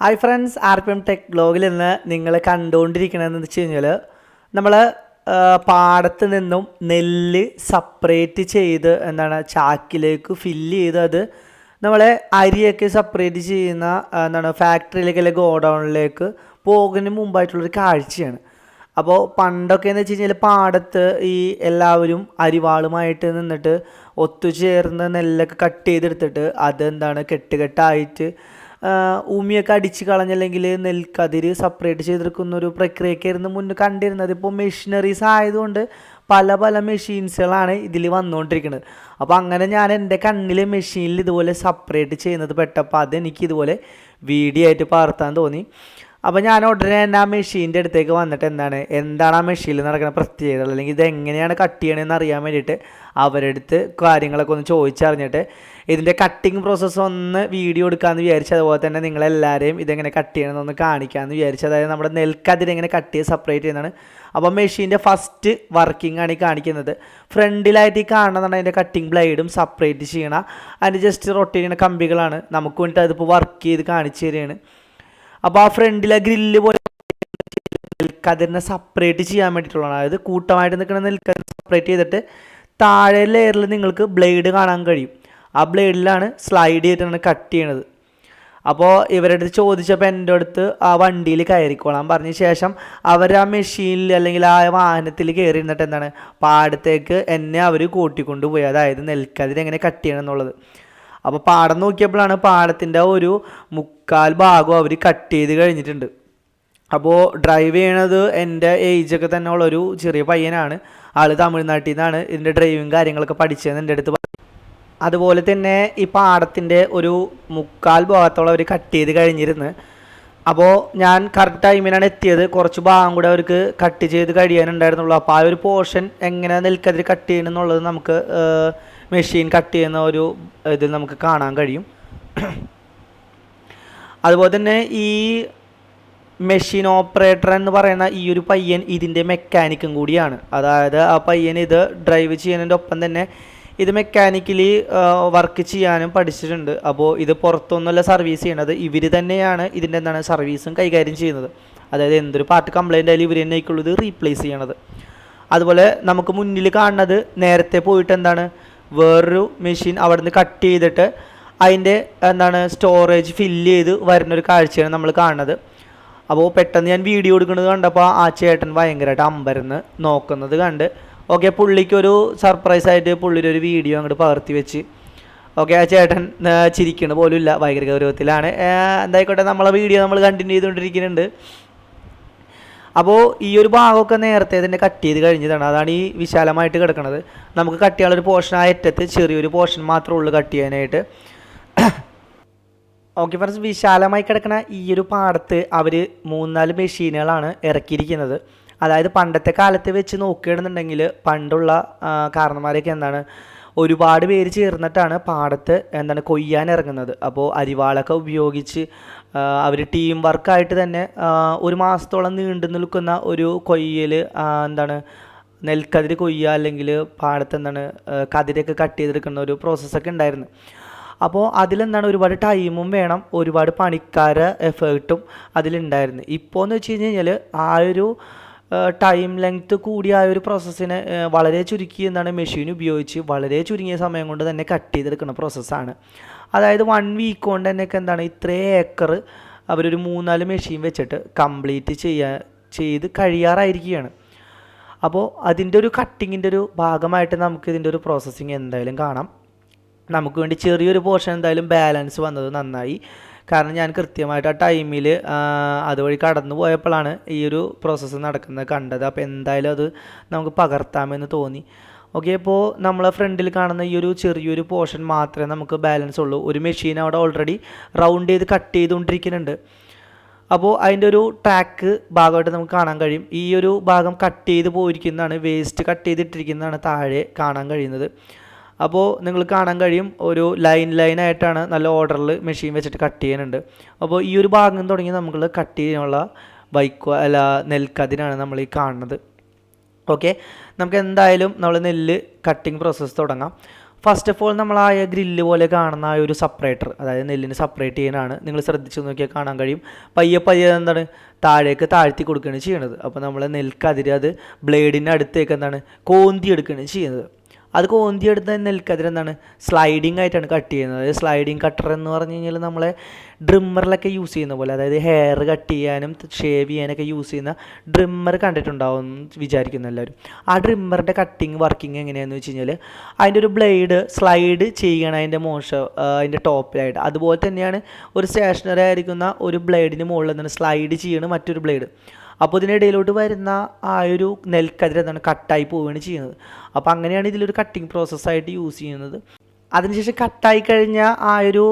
Hi friends R P M tech ബ്ലോഗിൽ നിന്ന് നിങ്ങൾ കണ്ടുകൊണ്ടിരിക്കണമെന്ന് വെച്ച് കഴിഞ്ഞാൽ നമ്മൾ പാടത്ത് നിന്നും നെല്ല് സപ്പറേറ്റ് ചെയ്ത് എന്താണ് ചാക്കിലേക്ക് ഫില്ല് ചെയ്ത് അത് നമ്മളെ അരിയൊക്കെ സപ്പറേറ്റ് ചെയ്യുന്ന എന്താണ് ഫാക്ടറിയിലേക്ക് അല്ലെങ്കിൽ ഗോഡൗണിലേക്ക് പോകുന്നതിന് മുമ്പായിട്ടുള്ളൊരു കാഴ്ചയാണ്. അപ്പോൾ പണ്ടൊക്കെ എന്ന് വെച്ച് കഴിഞ്ഞാൽ പാടത്ത് ഈ എല്ലാവരും അരിവാളുമായിട്ട് നിന്നിട്ട് ഒത്തുചേർന്ന് നെല്ലൊക്കെ കട്ട് ചെയ്തെടുത്തിട്ട് അതെന്താണ് കെട്ടുകെട്ടായിട്ട് ഉമിയൊക്കെ അടിച്ച് കളഞ്ഞല്ലെങ്കിൽ നെൽക്കതിര് സെപ്പറേറ്റ് ചെയ്തെടുക്കുന്ന ഒരു പ്രക്രിയക്കായിരുന്നു മുന്നേ കണ്ടിരുന്നത്. ഇപ്പോൾ മെഷീനറീസ് ആയതുകൊണ്ട് പല പല മെഷീൻസുകളാണ് ഇതിൽ വന്നുകൊണ്ടിരിക്കുന്നത് അപ്പോൾ അങ്ങനെ ഞാൻ എന്റെ കണ്ണിലെ മെഷീനിൽ ഇതുപോലെ സെപ്പറേറ്റ് ചെയ്യുന്നത് പെട്ടപ്പോൾ അതെനിക്ക് ഇതുപോലെ വീഡിയോ ആയിട്ട് പകർത്താൻ തോന്നി. അപ്പോൾ ഞാൻ ഉടനെ തന്നെ ആ മെഷീന്റെ അടുത്തേക്ക് വന്നിട്ട് എന്താണ് എന്താണ് ആ മെഷീനിൽ നടക്കുന്ന പ്രത്യേകത? അല്ലെങ്കിൽ ഇത് എങ്ങനെയാണ് കട്ട് ചെയ്യണമെന്ന് അറിയാൻ വേണ്ടിയിട്ട് അവരുടെ അടുത്ത് കാര്യങ്ങളൊക്കെ ഒന്ന് ചോദിച്ചറിഞ്ഞിട്ട് ഇതിന്റെ കട്ടിങ് പ്രോസസ്സ് ഒന്ന് വീഡിയോ എടുക്കാമെന്ന് വിചാരിച്ചു അതുപോലെ തന്നെ നിങ്ങളെല്ലാവരെയും ഇതെങ്ങനെ കട്ട് ചെയ്യണമെന്നൊന്ന് കാണിക്കാമെന്ന് വിചാരിച്ചു. അതായത് നമ്മുടെ നെൽക്കതിരെങ്ങനെ കട്ട് ചെയ്ത് സെപ്പറേറ്റ് ചെയ്യുന്നതാണ്. അപ്പോൾ മെഷീന്റെ ഫസ്റ്റ് വർക്കിംഗ് ആണ് ഈ കാണിക്കുന്നത്. ഫ്രണ്ടിലായിട്ട് ഈ കാണുന്നതാണ് അതിന്റെ കട്ടിങ് ബ്ലൈഡും സെപ്പറേറ്റ് ചെയ്യണം. അതിന്റെ ജസ്റ്റ് റൊട്ടേറ്റ് ചെയ്യുന്ന കമ്പികളാണ്. നമുക്ക് വേണ്ടിയിട്ട് അതിപ്പോൾ വർക്ക് ചെയ്ത് കാണിച്ചു തരികയാണ്. അപ്പോൾ ആ ഫ്രണ്ടിലെ ഗ്രില്ല് പോലെ നെൽക്കതിരിനെ സെപ്പറേറ്റ് ചെയ്യാൻ വേണ്ടിയിട്ടുള്ളതാണ്. അതായത് കൂട്ടമായിട്ട് നിൽക്കുന്ന നെൽക്കതിരിനെ സെപ്പറേറ്റ് ചെയ്തിട്ട് താഴെ ലെയറിൽ നിങ്ങൾക്ക് ബ്ലേഡ് കാണാൻ കഴിയും. ആ ബ്ലേഡിലാണ് സ്ലൈഡ് ചെയ്തിട്ടാണ് കട്ട് ചെയ്യണത്. അപ്പോൾ ഇവരുടെ അടുത്ത് ചോദിച്ചപ്പോൾ എന്റെ അടുത്ത് ആ വണ്ടിയിൽ കയറിക്കോളാം പറഞ്ഞ ശേഷം അവർ ആ മെഷീനിൽ അല്ലെങ്കിൽ ആ വാഹനത്തിൽ കയറി ഇരുന്നിട്ട് എന്താണ് പാടത്തേക്ക് എന്നെ അവർ കൂട്ടിക്കൊണ്ടുപോയി. അതായത് നെൽക്കതിര് എങ്ങനെ കട്ട് ചെയ്യണം എന്നുള്ളത്. അപ്പോൾ പാടം നോക്കിയപ്പോഴാണ് പാടത്തിന്റെ ഒരു മുക്കാൽ ഭാഗം അവർ കട്ട് ചെയ്ത് കഴിഞ്ഞിട്ടുണ്ട്. അപ്പോൾ ഡ്രൈവ് ചെയ്യണത് എന്റെ ഏജൊക്കെ തന്നെ ഉള്ളൊരു ചെറിയ പയ്യനാണ്. ആൾ തമിഴ്നാട്ടിൽ നിന്നാണ് ഇതിന്റെ ഡ്രൈവിങ് കാര്യങ്ങളൊക്കെ പഠിച്ചതെന്ന് എന്റെ അടുത്ത് പറഞ്ഞു. അതുപോലെ തന്നെ ഈ പാടത്തിന്റെ ഒരു മുക്കാൽ ഭാഗത്തോളം അവർ കട്ട് ചെയ്ത് കഴിഞ്ഞിരുന്ന്. അപ്പോൾ ഞാൻ കറക്റ്റ് ടൈമിനാണ് എത്തിയത്. കുറച്ച് ഭാഗം കൂടെ അവർക്ക് കട്ട് ചെയ്ത് കഴിയാനുണ്ടായിരുന്നുള്ളൂ. അപ്പോൾ ആ ഒരു പോർഷൻ എങ്ങനെ നിൽക്കതിൽ കട്ട് ചെയ്യണം എന്നുള്ളത് നമുക്ക് മെഷീൻ കട്ട് ചെയ്യുന്ന ഒരു ഇതിൽ നമുക്ക് കാണാൻ കഴിയും. അതുപോലെ തന്നെ ഈ മെഷീൻ ഓപ്പറേറ്റർ എന്ന് പറയുന്ന ഈ ഒരു പയ്യൻ ഇതിന്റെ മെക്കാനിക്കും കൂടിയാണ്. അതായത് ആ പയ്യൻ ഇത് ഡ്രൈവ് ചെയ്യുന്നതിന്റെ ഒപ്പം തന്നെ ഇത് മെക്കാനിക്കലി വർക്ക് ചെയ്യാനും പഠിച്ചിട്ടുണ്ട്. അപ്പോൾ ഇത് പുറത്തൊന്നുമല്ല സർവീസ് ചെയ്യണത്. ഇവർ തന്നെയാണ് ഇതിന്റെ എന്താണ് സർവീസും കൈകാര്യം ചെയ്യുന്നത്. അതായത് എന്തൊരു പാർട്ട് കംപ്ലൈന്റ് ആയാലും ഇവർ തന്നെ ആയിക്കുള്ളത് റീപ്ലേസ് ചെയ്യണത്. അതുപോലെ നമുക്ക് മുന്നിൽ കാണുന്നത് നേരത്തെ പോയിട്ട് എന്താണ്? വേറൊരു മെഷീൻ അവിടെ നിന്ന് കട്ട് ചെയ്തിട്ട് അതിന്റെ എന്താണ് സ്റ്റോറേജ് ഫില്ല് ചെയ്ത് വരുന്നൊരു കാഴ്ചയാണ് നമ്മൾ കാണുന്നത്. അപ്പോൾ പെട്ടെന്ന് ഞാൻ വീഡിയോ എടുക്കുന്നത് കണ്ടപ്പോൾ ആ ചേട്ടൻ ഭയങ്കരമായിട്ട് അമ്പരന്ന് നോക്കുന്നത് കണ്ട്. ഓക്കെ പുള്ളിക്കൊരു സർപ്രൈസ് ആയിട്ട് പുള്ളിയുടെ ഒരു വീഡിയോ അങ്ങോട്ട് പകർത്തി വെച്ച്. ഓക്കെ ആ ചേട്ടൻ ചിരിക്കണ പോലും ഇല്ല ഭയങ്കര ഗൗരവത്തിലാണ്. എന്തായിക്കോട്ടെ നമ്മളെ വീഡിയോ നമ്മൾ കണ്ടിന്യൂ ചെയ്തുകൊണ്ടിരിക്കുന്നുണ്ട്. അപ്പോൾ ഈ ഒരു ഭാഗമൊക്കെ നേരത്തെ തന്നെ കട്ട് ചെയ്ത് കഴിഞ്ഞതാണ്. അതാണ് ഈ വിശാലമായിട്ട് കിടക്കുന്നത് നമുക്ക് കട്ട് ചെയ്യാനുള്ളൊരു പോർഷൻ ആ അറ്റത്ത് ചെറിയൊരു പോർഷൻ മാത്രമേ ഉള്ളൂ കട്ട് ചെയ്യാനായിട്ട്. ഓക്കെ ഫ്രണ്ട്സ് വിശാലമായി കിടക്കുന്ന ഈ ഒരു പാടത്ത് അവർ മൂന്നാൽ മെഷീനുകളാണ് ഇറക്കിയിരിക്കുന്നത്. അതായത് പണ്ടത്തെ കാലത്ത് വെച്ച് നോക്കുകയാണെന്നുണ്ടെങ്കിൽ പണ്ടുള്ള കാരണന്മാരൊക്കെ എന്താണ് ഒരുപാട് പേര് ചേർന്നിട്ടാണ് പാടത്ത് എന്താണ് കൊയ്യാൻ ഇറങ്ങുന്നത്. അപ്പോൾ അരിവാളൊക്കെ ഉപയോഗിച്ച് അവർ ടീം വർക്കായിട്ട് തന്നെ ഒരു മാസത്തോളം നീണ്ടു നിൽക്കുന്ന ഒരു കൊയ്യൽ എന്താണ് നെൽക്കതിര് കൊയ്യുക അല്ലെങ്കിൽ പാടത്ത് എന്താണ് കതിരൊക്കെ കട്ട് ചെയ്തെടുക്കുന്ന ഒരു പ്രോസസ്സൊക്കെ ഉണ്ടായിരുന്നു. അപ്പോൾ അതിലെന്താണ് ഒരുപാട് ടൈമും വേണം. ഒരുപാട് പണിക്കാരെ എഫേർട്ടും അതിലുണ്ടായിരുന്നു. ഇപ്പോൾ എന്ന് വെച്ച് കഴിഞ്ഞ് കഴിഞ്ഞാൽ ആ ഒരു ടൈം ലെങ്ത് കൂടിയ ആ ഒരു പ്രോസസ്സിനെ വളരെ ചുരുക്കി എന്താണ് മെഷീൻ ഉപയോഗിച്ച് വളരെ ചുരുങ്ങിയ സമയം കൊണ്ട് തന്നെ കട്ട് ചെയ്തെടുക്കുന്ന പ്രോസസ്സാണ് അതായത് വൺ വീക്ക് കൊണ്ട് തന്നെയൊക്കെ എന്താണ് ഇത്രയും ഏക്കർ അവരൊരു മൂന്നാൽ മെഷീൻ വെച്ചിട്ട് കംപ്ലീറ്റ് ചെയ്യാ ചെയ്ത് കഴിയാറായിരിക്കുകയാണ്. അപ്പോൾ അതിന്റെ ഒരു കട്ടിങ്ങിന്റെ ഒരു ഭാഗമായിട്ട് നമുക്ക് ഇതിന്റെ ഒരു പ്രോസസ്സിങ് എന്തായാലും കാണാം. നമുക്ക് വേണ്ടി ചെറിയൊരു പോർഷൻ എന്തായാലും ബാലൻസ് വന്നത് നന്നായി. കാരണം ഞാൻ കൃത്യമായിട്ട് ആ ടൈമിൽ അതുവഴി കടന്നു പോയപ്പോഴാണ് ഈ ഒരു പ്രോസസ്സ് നടക്കുന്നത് കണ്ടത്. അപ്പോൾ എന്തായാലും അത് നമുക്ക് പകർത്താമെന്ന് തോന്നി. ഓക്കെ അപ്പോൾ നമ്മളെ ഫ്രണ്ടിൽ കാണുന്ന ഈ ഒരു ചെറിയൊരു പോർഷൻ മാത്രമേ നമുക്ക് ബാലൻസ് ഉള്ളൂ. ഒരു മെഷീൻ അവിടെ ഓൾറെഡി റൗണ്ട് ചെയ്ത് കട്ട് ചെയ്തുകൊണ്ടിരിക്കുന്നുണ്ട്. അപ്പോൾ അതിന്റെ ഒരു ട്രാക്ക് ഭാഗമായിട്ട് നമുക്ക് കാണാൻ കഴിയും. ഈ ഒരു ഭാഗം കട്ട് ചെയ്ത് പോയിരിക്കുന്നതാണ് വേസ്റ്റ് കട്ട് ചെയ്തിട്ടിരിക്കുന്നതാണ് താഴെ കാണാൻ കഴിയുന്നത്. അപ്പോൾ നിങ്ങൾ കാണാൻ കഴിയും ഒരു ലൈൻ ലൈനായിട്ടാണ് നല്ല ഓർഡറിൽ മെഷീൻ വെച്ചിട്ട് കട്ട് ചെയ്യുന്നുണ്ട്. അപ്പോൾ ഈ ഒരു ഭാഗം തുടങ്ങി നമ്മൾ കട്ട് ചെയ്യാനുള്ള ബൈക്കോ അല്ല നെൽക്കതിനാണ് നമ്മൾ ഈ കാണുന്നത്. ഓക്കെ നമുക്ക് എന്തായാലും നമ്മൾ നെല്ല് കട്ടിങ് പ്രോസസ്സ് തുടങ്ങാം. ഫസ്റ്റ് ഓഫ് ഓൾ നമ്മൾ ആ ഗ്രില്ല് പോലെ കാണുന്ന ആ ഒരു സെപ്പറേറ്റർ അതായത് നെല്ലിന് സെപ്പറേറ്റ് ചെയ്യാനാണ് നിങ്ങൾ ശ്രദ്ധിച്ചു നോക്കിയാൽ കാണാൻ കഴിയും. പയ്യെ പയ്യെ എന്താണ് താഴേക്ക് താഴ്ത്തി കൊടുക്കുകയാണ് ചെയ്യണത് അപ്പോൾ നമ്മൾ നെൽക്കതിര് അത് ബ്ലേഡിന്റെ അടുത്തേക്ക് എന്താണ് കോന്തി എടുക്കുകയാണ് ചെയ്യുന്നത്. അത് കോന്തിയെടുത്ത നെൽക്കതിർ എന്താണ്? സ്ലൈഡിങ് ആയിട്ടാണ് കട്ട് ചെയ്യുന്നത്. അതായത് സ്ലൈഡിങ് കട്ടർ എന്ന് പറഞ്ഞു കഴിഞ്ഞാൽ നമ്മളെ ഡ്രിമ്മറിലൊക്കെ യൂസ് ചെയ്യുന്ന പോലെ അതായത് ഹെയർ കട്ട് ചെയ്യാനും ഷേവ് ചെയ്യാനൊക്കെ യൂസ് ചെയ്യുന്ന ഡ്രിമ്മർ കണ്ടിട്ടുണ്ടാവും എന്ന് വിചാരിക്കുന്നു എല്ലാവരും. ആ ഡ്രിമ്മറിന്റെ കട്ടിങ് വർക്കിംഗ് എങ്ങനെയാണെന്ന് വെച്ച് കഴിഞ്ഞാൽ അതിന്റെ ഒരു ബ്ലേഡ് സ്ലൈഡ് ചെയ്യണം അതിന്റെ മോശം അതിന്റെ ടോപ്പിലായിട്ട്. അതുപോലെ തന്നെയാണ് ഒരു സ്റ്റേഷനറി ആയിരിക്കുന്ന ഒരു ബ്ലേഡിന് മുകളിൽ നിന്ന് സ്ലൈഡ് ചെയ്യണം മറ്റൊരു ബ്ലേഡ് അപ്പോൾ ഇതിനിടയിലോട്ട് വരുന്ന ആ ഒരു നെൽക്കതിർ എന്താണ് കട്ടായി പോവുകയാണ് ചെയ്യുന്നത്. അപ്പോൾ അങ്ങനെയാണ് ഇതിലൊരു കട്ടിങ് പ്രോസസ്സായിട്ട് യൂസ് ചെയ്യുന്നത്. അതിനുശേഷം കട്ടായി കഴിഞ്ഞ ആ ഒരു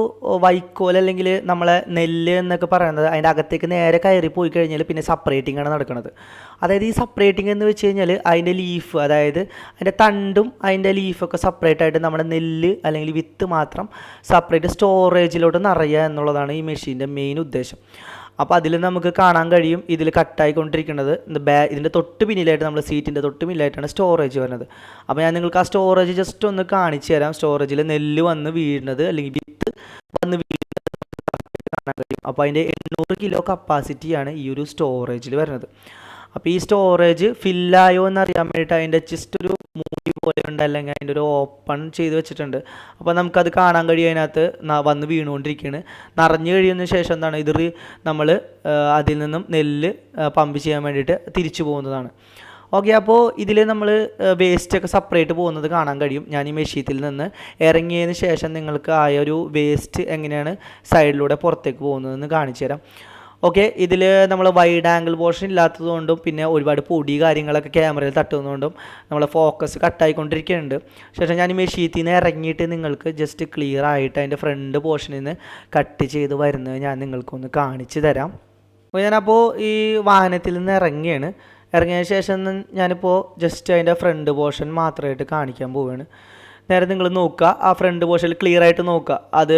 വൈക്കോൽ അല്ലെങ്കിൽ നമ്മളെ നെല്ല് എന്നൊക്കെ പറയുന്നത് അതിന്റെ അകത്തേക്ക് നേരെ കയറി പോയി കഴിഞ്ഞാൽ പിന്നെ സപ്പറേറ്റിംഗ് ആണ് നടക്കുന്നത്. അതായത് ഈ സപ്പറേറ്റിംഗ് എന്ന് വെച്ച് കഴിഞ്ഞാൽ അതിന്റെ ലീഫ് അതായത് അതിന്റെ തണ്ടും അതിന്റെ ലീഫൊക്കെ സെപ്പറേറ്റ് ആയിട്ട് നമ്മുടെ നെല്ല് അല്ലെങ്കിൽ വിത്ത് മാത്രം സെപ്പറേറ്റ് സ്റ്റോറേജിലോട്ട് നിറയുക എന്നുള്ളതാണ് ഈ മെഷീന്റെ മെയിൻ ഉദ്ദേശം. അപ്പോൾ അതിൽ നമുക്ക് കാണാൻ കഴിയും ഇതിൽ കട്ടായിക്കൊണ്ടിരിക്കുന്നത്. ബാ ഇതിന്റെ തൊട്ട് പിന്നിലായിട്ട് നമ്മൾ സീറ്റിന്റെ തൊട്ട് പിന്നിലായിട്ടാണ് സ്റ്റോറേജ് വരുന്നത്. അപ്പോൾ ഞാൻ നിങ്ങൾക്ക് ആ സ്റ്റോറേജ് ജസ്റ്റ് ഒന്ന് കാണിച്ചു തരാം. സ്റ്റോറേജിൽ നെല്ല് വന്ന് വീഴുന്നത് അല്ലെങ്കിൽ വിത്ത് വന്ന് വീഴുന്നത് കാണാൻ കഴിയും. അപ്പോൾ അതിന്റെ എണ്ണൂറ് കിലോ കപ്പാസിറ്റിയാണ് ഈ ഒരു സ്റ്റോറേജിൽ വരുന്നത്. അപ്പോൾ ഈ സ്റ്റോറേജ് ഫില്ലായോ എന്ന് അറിയാൻ വേണ്ടിയിട്ട് അതിന്റെ ജസ്റ്റ് ഒരു മൂടി പോലെ ഉണ്ട് അല്ലെങ്കിൽ അതിന്റെ ഒരു ഓപ്പൺ ചെയ്ത് വെച്ചിട്ടുണ്ട്. അപ്പോൾ നമുക്കത് കാണാൻ കഴിയും അതിനകത്ത്. വന്ന് വീണുകൊണ്ടിരിക്കുകയാണ് നിറഞ്ഞു കഴിയുന്ന ശേഷം എന്താണ്? ഇത് നമ്മൾ അതിൽ നിന്നും നെല്ല് പമ്പ് ചെയ്യാൻ വേണ്ടിയിട്ട് തിരിച്ചു പോകുന്നതാണ്. ഓക്കെ അപ്പോൾ ഇതിൽ നമ്മൾ വേസ്റ്റൊക്കെ സെപ്പറേറ്റ് പോകുന്നത് കാണാൻ കഴിയും. ഞാൻ ഈ മെഷീനിൽ നിന്ന് ഇറങ്ങിയതിന് ശേഷം നിങ്ങൾക്ക് ആയൊരു ഒരു വേസ്റ്റ് എങ്ങനെയാണ്? സൈഡിലൂടെ പുറത്തേക്ക് പോകുന്നതെന്ന് കാണിച്ചു തരാം. ഓക്കെ ഇതിൽ നമ്മൾ വൈഡ് ആംഗിൾ പോർഷൻ ഇല്ലാത്തതുകൊണ്ടും പിന്നെ ഒരുപാട് പൊടി കാര്യങ്ങളൊക്കെ ക്യാമറയിൽ തട്ടുന്നതുകൊണ്ടും നമ്മളെ ഫോക്കസ് കട്ടായിക്കൊണ്ടിരിക്കുന്നുണ്ട് ശേഷം ഞാൻ മെഷീത്തിൽ നിന്ന് ഇറങ്ങിയിട്ട് നിങ്ങൾക്ക് ജസ്റ്റ് ക്ലിയർ ആയിട്ട് അതിന്റെ ഫ്രണ്ട് പോർഷനിൽ നിന്ന് കട്ട് ചെയ്ത് വരുന്നത് ഞാൻ നിങ്ങൾക്കൊന്ന് കാണിച്ചു തരാം. അപ്പോൾ ഞാനപ്പോൾ ഈ വാഹനത്തിൽ നിന്ന് ഇറങ്ങിയാണ് ഇറങ്ങിയ ശേഷം ഞാനിപ്പോൾ ജസ്റ്റ് അതിന്റെ ഫ്രണ്ട് പോർഷൻ മാത്രമായിട്ട് കാണിക്കാൻ പോവുകയാണ് നേരെ നിങ്ങൾ നോക്കുക. ആ ഫ്രണ്ട് പോർഷൻ ക്ലിയർ ആയിട്ട് നോക്കുക. അത്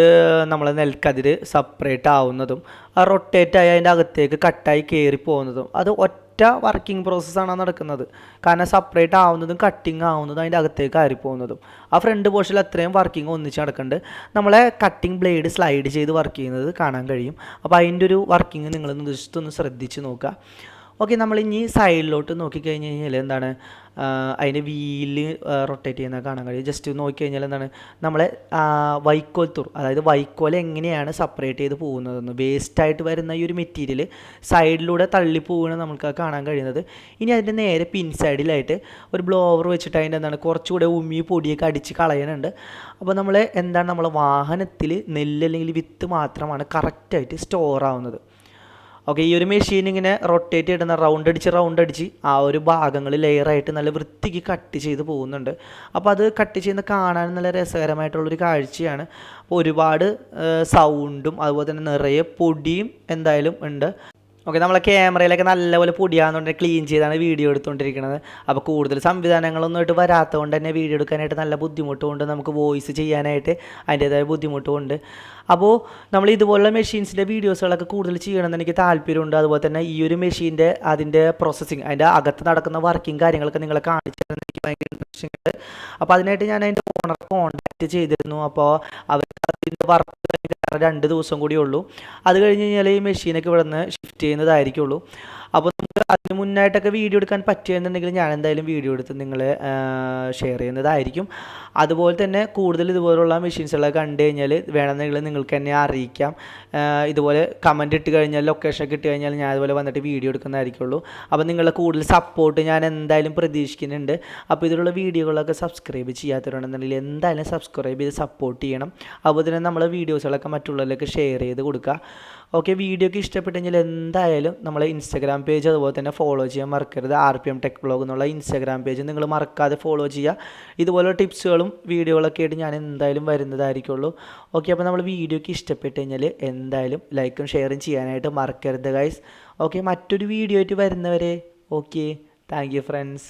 നമ്മളെ നെൽക്കതിര് സെപ്പറേറ്റ് ആവുന്നതും ആ റൊട്ടേറ്റ് ആയി അതിന്റെ അകത്തേക്ക് കട്ടായി കയറി പോകുന്നതും അത് ഒറ്റ വർക്കിംഗ് പ്രോസസ്സാണ് നടക്കുന്നത്. കാരണം സെപ്പറേറ്റ് ആവുന്നതും കട്ടിങ് ആവുന്നതും അതിന്റെ അകത്തേക്ക് കയറി പോകുന്നതും. ആ ഫ്രണ്ട് പോർഷൻ അത്രയും വർക്കിംഗ് ഒന്നിച്ച് നടക്കുന്നുണ്ട് നമ്മളെ കട്ടിങ് ബ്ലേഡ് സ്ലൈഡ് ചെയ്ത് വർക്ക് ചെയ്യുന്നത് കാണാൻ കഴിയും. അപ്പോൾ അതിന്റെ ഒരു വർക്കിംഗ് നിങ്ങൾ ജസ്റ്റ് ശ്രദ്ധിച്ച് നോക്കുക. ഓക്കെ നമ്മൾ ഇനി സൈഡിലോട്ട് നോക്കിക്കഴിഞ്ഞ് കഴിഞ്ഞാൽ എന്താണ് അതിന്റെ വീൽ റൊട്ടേറ്റ് ചെയ്യുന്ന കാണാൻ കഴിയും. ജസ്റ്റ് നോക്കിക്കഴിഞ്ഞാൽ എന്താണ് നമ്മളെ വൈക്കോൽ തുർ അതായത് വൈക്കോൽ എങ്ങനെയാണ് സെപ്പറേറ്റ് ചെയ്ത് പോകുന്നതെന്ന് വേസ്റ്റായിട്ട് വരുന്ന ഈ ഒരു മെറ്റീരിയൽ സൈഡിലൂടെ തള്ളി പോവുകയാണ് നമുക്ക് കാണാൻ കഴിയുന്നത്. ഇനി അതിന്റെ നേരെ പിൻ സൈഡിലായിട്ട് ഒരു ബ്ലോവർ വെച്ചിട്ട് അതിന്റെ എന്താണ് കുറച്ചുകൂടെ ഉമ്മി പൊടിയൊക്കെ അടിച്ച് കളയാനുണ്ട് അപ്പോൾ നമ്മൾ എന്താണ് നമ്മളെ വാഹനത്തിൽ നെല്ല് അല്ലെങ്കിൽ വിത്ത് മാത്രമാണ് കറക്റ്റായിട്ട് സ്റ്റോർ ആവുന്നത്. ഓക്കെ ഈ ഒരു മെഷീൻ ഇങ്ങനെ റൊട്ടേറ്റ് ഇടുന്ന റൗണ്ട് അടിച്ച് റൗണ്ട് അടിച്ച് ആ ഒരു ഭാഗങ്ങൾ ലെയറായിട്ട് നല്ല വൃത്തിക്ക് കട്ട് ചെയ്ത് പോകുന്നുണ്ട്. അപ്പോൾ അത് കട്ട് ചെയ്യുന്ന കാണാൻ നല്ല രസകരമായിട്ടുള്ളൊരു കാഴ്ചയാണ്. അപ്പോൾ ഒരുപാട് സൗണ്ടും അതുപോലെ തന്നെ നിറയെ പൊടിയും എന്തായാലും ഉണ്ട്. ഓക്കെ നമ്മളെ ക്യാമറയിലൊക്കെ നല്ലപോലെ പൊടിയാന്നുണ്ട് ക്ലീൻ ചെയ്താണ് വീഡിയോ എടുത്തുകൊണ്ടിരിക്കുന്നത് അപ്പോൾ കൂടുതൽ സംവിധാനങ്ങളൊന്നും ആയിട്ട് വരാത്തതുകൊണ്ട് തന്നെ വീഡിയോ എടുക്കാനായിട്ട് നല്ല ബുദ്ധിമുട്ടുമുണ്ട് നമുക്ക് വോയിസ് ചെയ്യാനായിട്ട് അതിന്റേതായ ബുദ്ധിമുട്ടുമുണ്ട് അപ്പോൾ നമ്മൾ ഇതുപോലുള്ള മെഷീൻസിന്റെ വീഡിയോസുകളൊക്കെ കൂടുതൽ ചെയ്യണമെന്ന് എനിക്ക് താല്പര്യമുണ്ട്. അതുപോലെ തന്നെ ഈ ഒരു മെഷീന്റെ അതിന്റെ പ്രോസസ്സിങ് അതിന്റെ അകത്ത് നടക്കുന്ന വർക്കിംഗ് കാര്യങ്ങളൊക്കെ നിങ്ങളെ കാണിച്ചു തരാൻ എനിക്ക് ഭയങ്കര ഇൻട്രസ്റ്റിംഗ് അപ്പോൾ അതിനായിട്ട് ഞാൻ അതിന്റെ ഓണർ കോൺടാക്റ്റ് ചെയ്തിരുന്നു. അപ്പോൾ അവർക്ക് അതിന്റെ വർക്ക് രണ്ട് ദിവസം കൂടി ഉള്ളൂ. അത് കഴിഞ്ഞ് കഴിഞ്ഞാൽ ഈ മെഷീനൊക്കെ ഇവിടെ നിന്ന് ഷിഫ്റ്റ് ചെയ്യുന്നതായിരിക്കുള്ളൂ. അപ്പോൾ നമുക്ക് അതിന് മുന്നായിട്ടൊക്കെ വീഡിയോ എടുക്കാൻ പറ്റുമെന്നുണ്ടെങ്കിൽ ഞാൻ എന്തായാലും വീഡിയോ എടുത്ത് നിങ്ങളെ ഷെയർ ചെയ്യുന്നതായിരിക്കും. അതുപോലെ തന്നെ കൂടുതൽ ഇതുപോലുള്ള മെഷീൻസുകളൊക്കെ കണ്ടു കഴിഞ്ഞാൽ വേണമെന്നെങ്കിൽ നിങ്ങൾക്ക് എന്നെ അറിയിക്കാം. ഇതുപോലെ കമന്റ് ഇട്ട് കഴിഞ്ഞാൽ ലൊക്കേഷനൊക്കെ ഇട്ട് കഴിഞ്ഞാൽ ഞാൻ അതുപോലെ വന്നിട്ട് വീഡിയോ എടുക്കുന്നതായിരിക്കുള്ളൂ. അപ്പോൾ നിങ്ങളെ കൂടുതൽ സപ്പോർട്ട് ഞാൻ എന്തായാലും പ്രതീക്ഷിക്കുന്നുണ്ട്. അപ്പോൾ ഇതിലുള്ള വീഡിയോകളൊക്കെ സബ്സ്ക്രൈബ് ചെയ്യാത്തവരുണ്ടെന്നുണ്ടെങ്കിൽ എന്തായാലും സബ്സ്ക്രൈബ് ചെയ്ത് സപ്പോർട്ട് ചെയ്യണം. അതുപോലെ തന്നെ നമ്മൾ വീഡിയോസുകളൊക്കെ മറ്റുള്ളവരിലേക്ക് ഷെയർ ചെയ്ത് കൊടുക്കുക ഓക്കെ വീഡിയോക്ക് ഇഷ്ടപ്പെട്ടെങ്കിൽ എന്തായാലും നമ്മളെ ഇൻസ്റ്റാഗ്രാം പേജ് അതുപോലെ തന്നെ ഫോളോ ചെയ്യാൻ മറക്കരുത്. R P M tech blog എന്നുള്ള ഇൻസ്റ്റാഗ്രാം പേജ് നിങ്ങൾ മറക്കാതെ ഫോളോ ചെയ്യുക ഇതുപോലെ ടിപ്സുകളും വീഡിയോകളൊക്കെ ആയിട്ട് ഞാൻ എന്തായാലും വരുന്നതായിരിക്കുള്ളൂ. ഓക്കെ അപ്പോൾ നമ്മൾ വീഡിയോക്ക് ഇഷ്ടപ്പെട്ട് കഴിഞ്ഞാൽ എന്തായാലും ലൈക്കും ഷെയറും ചെയ്യാനായിട്ട് മറക്കരുത് ഗൈസ് ഓക്കെ മറ്റൊരു വീഡിയോ ആയിട്ട് വരുന്നവരെ ഓക്കെ താങ്ക് യു ഫ്രണ്ട്സ്